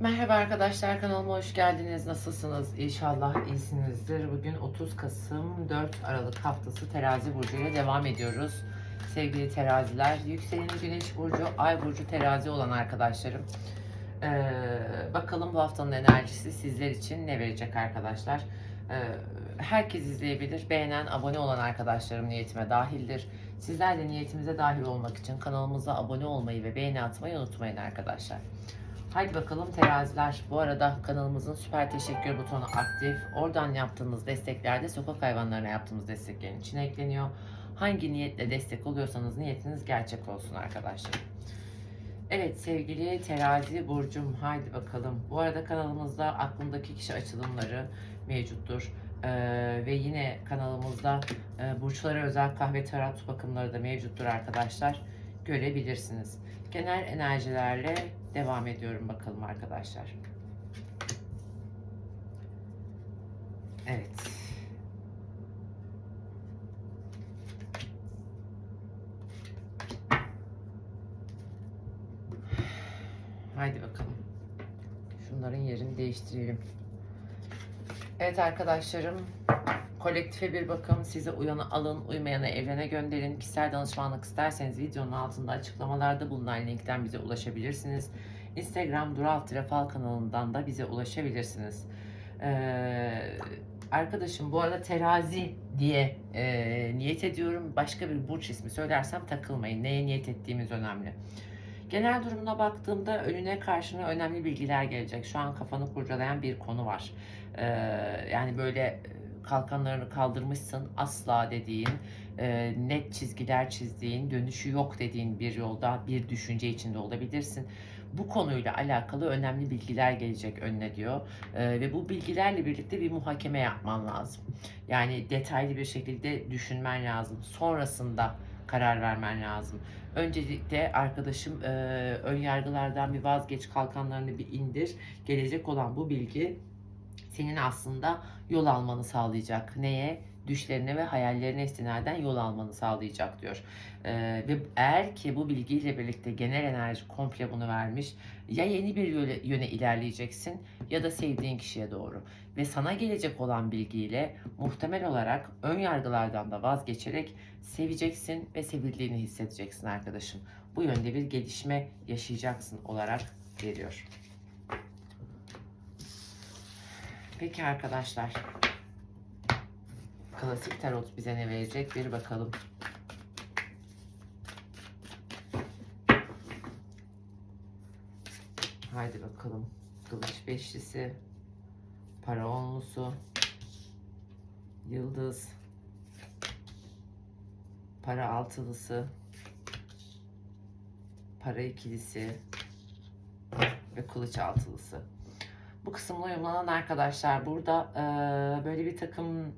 Merhaba arkadaşlar kanalıma hoş geldiniz. Nasılsınız? İnşallah iyisinizdir. Bugün 30 Kasım 4 Aralık haftası terazi burcu ile devam ediyoruz. Sevgili teraziler, yükseleni güneş burcu, ay burcu terazi olan arkadaşlarım. Ee, bakalım bu haftanın enerjisi sizler için ne verecek arkadaşlar. Ee, herkes izleyebilir. Beğenen, abone olan arkadaşlarım niyetime dahildir. Sizler de niyetimize dahil olmak için kanalımıza abone olmayı ve beğeni atmayı unutmayın arkadaşlar. Haydi bakalım teraziler. Bu arada kanalımızın süper teşekkür butonu aktif. Oradan yaptığımız destekler de sokak hayvanlarına yaptığımız desteklerin içine ekleniyor. Hangi niyetle destek oluyorsanız niyetiniz gerçek olsun arkadaşlar. Evet sevgili terazi burcum haydi bakalım. Bu arada kanalımızda aklımdaki kişi açılımları mevcuttur. Ee, ve yine kanalımızda e, burçlara özel kahve tarot bakımları da mevcuttur arkadaşlar. Görebilirsiniz. Genel enerjilerle devam ediyorum bakalım arkadaşlar. Evet. Haydi bakalım. Şunların yerini değiştirelim. Evet arkadaşlarım, kolektife bir bakım. Size uyanı alın, uymayanı evrene gönderin. Kişisel danışmanlık isterseniz videonun altında açıklamalarda bulunan linkten bize ulaşabilirsiniz. Instagram Dural Trafal kanalından da bize ulaşabilirsiniz. Ee, arkadaşım bu arada terazi diye e, niyet ediyorum. Başka bir burç ismi söylersem takılmayın. Neye niyet ettiğimiz önemli. Genel durumuna baktığımda önüne karşına önemli bilgiler gelecek. Şu an kafanı kurcalayan bir konu var. Ee, yani böyle kalkanlarını kaldırmışsın asla dediğin, e, net çizgiler çizdiğin, dönüşü yok dediğin bir yolda bir düşünce içinde olabilirsin. Bu konuyla alakalı önemli bilgiler gelecek önüne diyor. Ee, ve bu bilgilerle birlikte bir muhakeme yapman lazım. Yani detaylı bir şekilde düşünmen lazım. Sonrasında karar vermen lazım. Öncelikle arkadaşım e, ön yargılardan bir vazgeç, kalkanlarını bir indir. Gelecek olan bu bilgi senin aslında yol almanı sağlayacak. Neye? Düşlerine ve hayallerine istinaden yol almanı sağlayacak diyor. Ee, ve eğer ki bu bilgiyle birlikte genel enerji komple bunu vermiş ya yeni bir yöne, yöne ilerleyeceksin ya da sevdiğin kişiye doğru. Ve sana gelecek olan bilgiyle muhtemel olarak ön yargılardan da vazgeçerek seveceksin ve sevildiğini hissedeceksin arkadaşım. Bu yönde bir gelişme yaşayacaksın olarak veriyor. Peki arkadaşlar. Klasik tarot bize ne verecek bir bakalım. Haydi bakalım. Kılıç beşlisi, para onlusu, yıldız, para altılısı, para ikilisi ve kılıç altılısı. Bu kısımla uyumlanan arkadaşlar burada e, böyle bir takım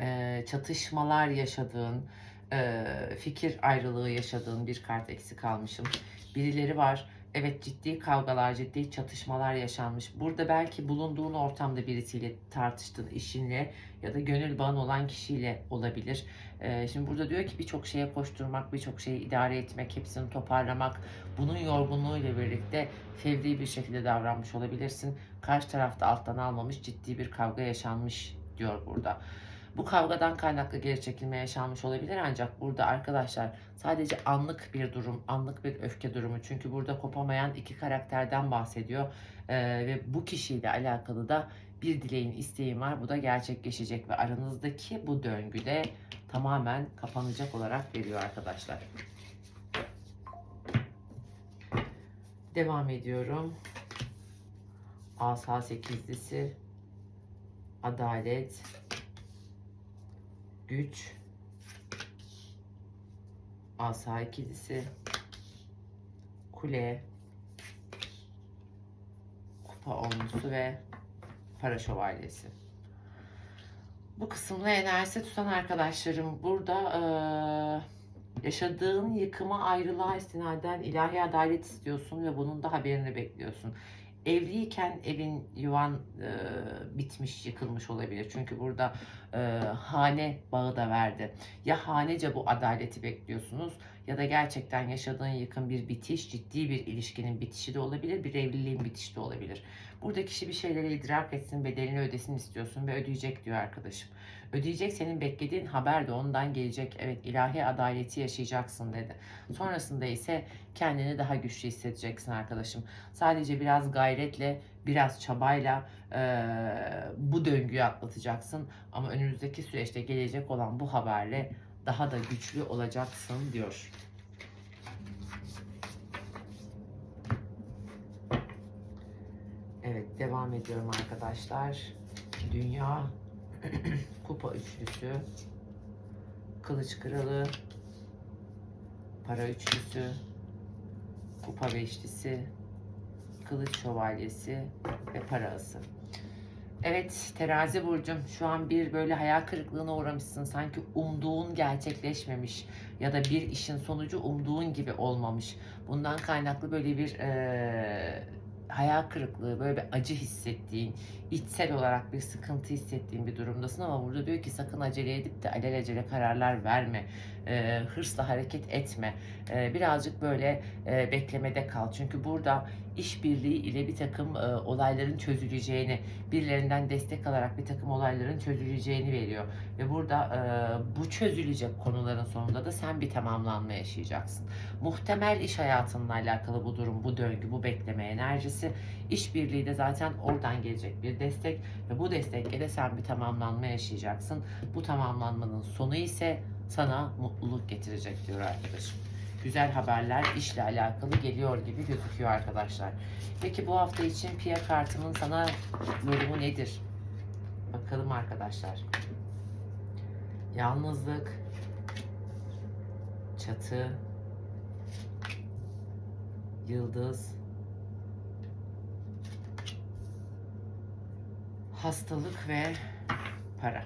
e, çatışmalar yaşadığın, e, fikir ayrılığı yaşadığın bir kart eksik almışım. Birileri var. Evet ciddi kavgalar, ciddi çatışmalar yaşanmış. Burada belki bulunduğun ortamda birisiyle tartıştın, işinle ya da gönül bağın olan kişiyle olabilir. Ee, şimdi burada diyor ki birçok şeye koşturmak, birçok şeyi idare etmek, hepsini toparlamak, bunun yorgunluğuyla birlikte fevri bir şekilde davranmış olabilirsin. Karşı tarafta alttan almamış, ciddi bir kavga yaşanmış diyor burada. Bu kavgadan kaynaklı geri çekilme yaşanmış olabilir ancak burada arkadaşlar sadece anlık bir durum, anlık bir öfke durumu. Çünkü burada kopamayan iki karakterden bahsediyor Ee, ve bu kişiyle alakalı da bir dileğin, isteğin var. Bu da gerçekleşecek ve aranızdaki bu döngüde tamamen kapanacak olarak veriyor arkadaşlar. Devam ediyorum. Asa sekizlisi, adalet, güç, asa ikilisi, kule, kupa onlusu ve para şövalyesi. Bu kısımda enerjisi tutan arkadaşlarım burada eee, yaşadığın yıkıma ayrılığa istinaden ilahi adalet istiyorsun ve bunun da haberini bekliyorsun. Evliyken evin yuvan eee, bitmiş, yıkılmış olabilir. Çünkü burada eee, hane bağı da verdi. Ya hanece bu adaleti bekliyorsunuz ya da gerçekten yaşadığın yıkım bir bitiş, ciddi bir ilişkinin bitişi de olabilir, bir evliliğin bitişi de olabilir. Burada kişi bir şeyleri idrak etsin, bedelini ödesin istiyorsun ve ödeyecek diyor arkadaşım. Ödeyecek senin beklediğin haber de ondan gelecek. Evet ilahi adaleti yaşayacaksın dedi. Sonrasında ise kendini daha güçlü hissedeceksin arkadaşım. Sadece biraz gayretle, biraz çabayla eee, bu döngüyü atlatacaksın. Ama önümüzdeki süreçte gelecek olan bu haberle daha da güçlü olacaksın diyor. Evet devam ediyorum arkadaşlar. Dünya kupa üçlüsü, kılıç kralı, para üçlüsü, kupa beşlisi, kılıç şövalyesi ve para ası. Evet terazi burcum şu an bir böyle hayal kırıklığına uğramışsın. Sanki umduğun gerçekleşmemiş ya da bir işin sonucu umduğun gibi olmamış. Bundan kaynaklı böyle bir eee, hayal kırıklığı, böyle bir acı hissettiğin, içsel olarak bir sıkıntı hissettiğin bir durumdasın ama burada diyor ki sakın acele edip de alelacele kararlar verme. Eee, hırsla hareket etme. Eee, birazcık böyle eee, beklemede kal. Çünkü burada işbirliği ile bir takım eee, olayların çözüleceğini, birilerinden destek alarak bir takım olayların çözüleceğini veriyor. Ve burada eee, bu çözülecek konuların sonunda da sen bir tamamlanma yaşayacaksın. Muhtemel iş hayatınla alakalı bu durum, bu döngü, bu bekleme enerjisi. İşbirliği de zaten oradan gelecek bir destek ve bu destekle de sen bir tamamlanma yaşayacaksın. Bu tamamlanmanın sonu ise sana mutluluk getirecek diyor arkadaşım. Güzel haberler işle alakalı geliyor gibi gözüküyor arkadaşlar. Peki bu hafta için Pia kartımın sana yorumu nedir? Bakalım arkadaşlar. Yalnızlık, çatı, yıldız, hastalık ve para.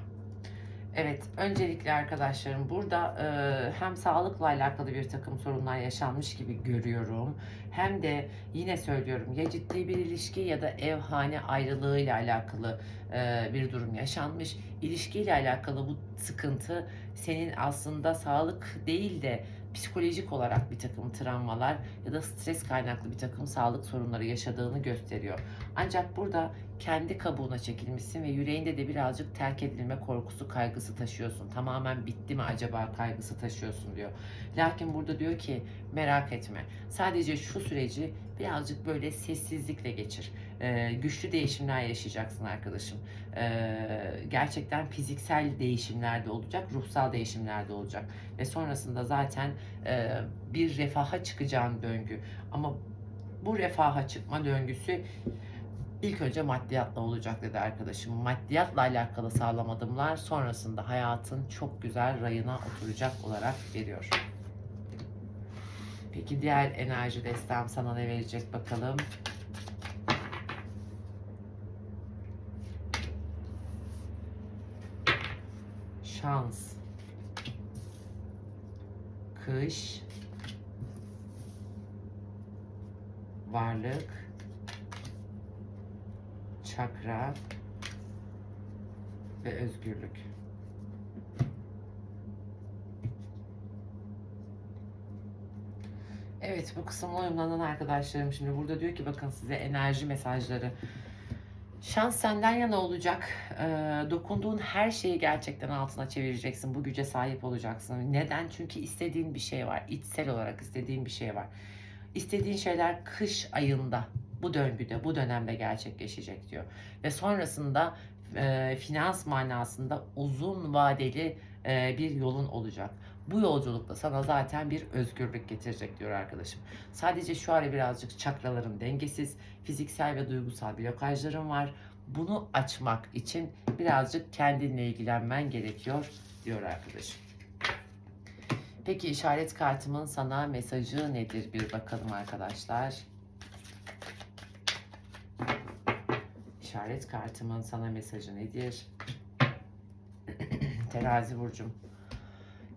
Evet, öncelikle arkadaşlarım burada e, hem sağlıkla alakalı bir takım sorunlar yaşanmış gibi görüyorum. Hem de yine söylüyorum ya ciddi bir ilişki ya da ev hane ayrılığıyla alakalı e, bir durum yaşanmış. İlişkiyle alakalı bu sıkıntı senin aslında sağlık değil de psikolojik olarak bir takım travmalar ya da stres kaynaklı bir takım sağlık sorunları yaşadığını gösteriyor. Ancak burada kendi kabuğuna çekilmişsin ve yüreğinde de birazcık terk edilme korkusu, kaygısı taşıyorsun. Tamamen bitti mi acaba kaygısı taşıyorsun diyor. Lakin burada diyor ki merak etme. Sadece şu süreci birazcık böyle sessizlikle geçir. Ee, güçlü değişimler yaşayacaksın arkadaşım. Ee, gerçekten fiziksel değişimler de olacak, ruhsal değişimler de olacak. Ve sonrasında zaten e, bir refaha çıkacağın döngü. Ama bu refaha çıkma döngüsü İlk önce maddiyatla olacak dedi arkadaşım. Maddiyatla alakalı sağlam adımlar sonrasında hayatın çok güzel rayına oturacak olarak veriyor. Peki diğer enerji destem sana ne verecek bakalım. Şans. Kış. Varlık çakra ve özgürlük. Evet bu kısımla uyumlanan arkadaşlarım şimdi burada diyor ki bakın size enerji mesajları. Şans senden yana olacak. Ee, dokunduğun her şeyi gerçekten altına çevireceksin. Bu güce sahip olacaksın. Neden? Çünkü istediğin bir şey var. İçsel olarak istediğin bir şey var. İstediğin şeyler kış ayında bu döngüde, bu dönemde gerçekleşecek diyor. Ve sonrasında e, finans manasında uzun vadeli e, bir yolun olacak. Bu yolculukta sana zaten bir özgürlük getirecek diyor arkadaşım. Sadece şu ara birazcık çakraların dengesiz, fiziksel ve duygusal blokajların var. Bunu açmak için birazcık kendinle ilgilenmen gerekiyor diyor arkadaşım. Peki işaret kartımın sana mesajı nedir bir bakalım arkadaşlar. İşaret kartımın sana mesajı nedir? Terazi burcum.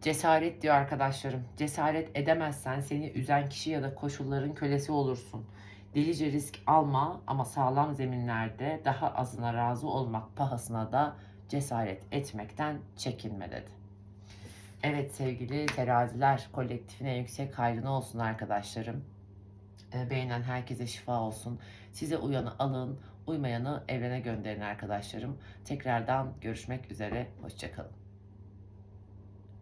Cesaret diyor arkadaşlarım. Cesaret edemezsen seni üzen kişi ya da koşulların kölesi olursun. Delice risk alma ama sağlam zeminlerde daha azına razı olmak pahasına da cesaret etmekten çekinme dedi. Evet sevgili teraziler kolektifine yüksek hayrına olsun arkadaşlarım. E, Beğenen herkese şifa olsun. Size uyanı alın, uymayanı evrene gönderin arkadaşlarım. Tekrardan görüşmek üzere. Hoşçakalın.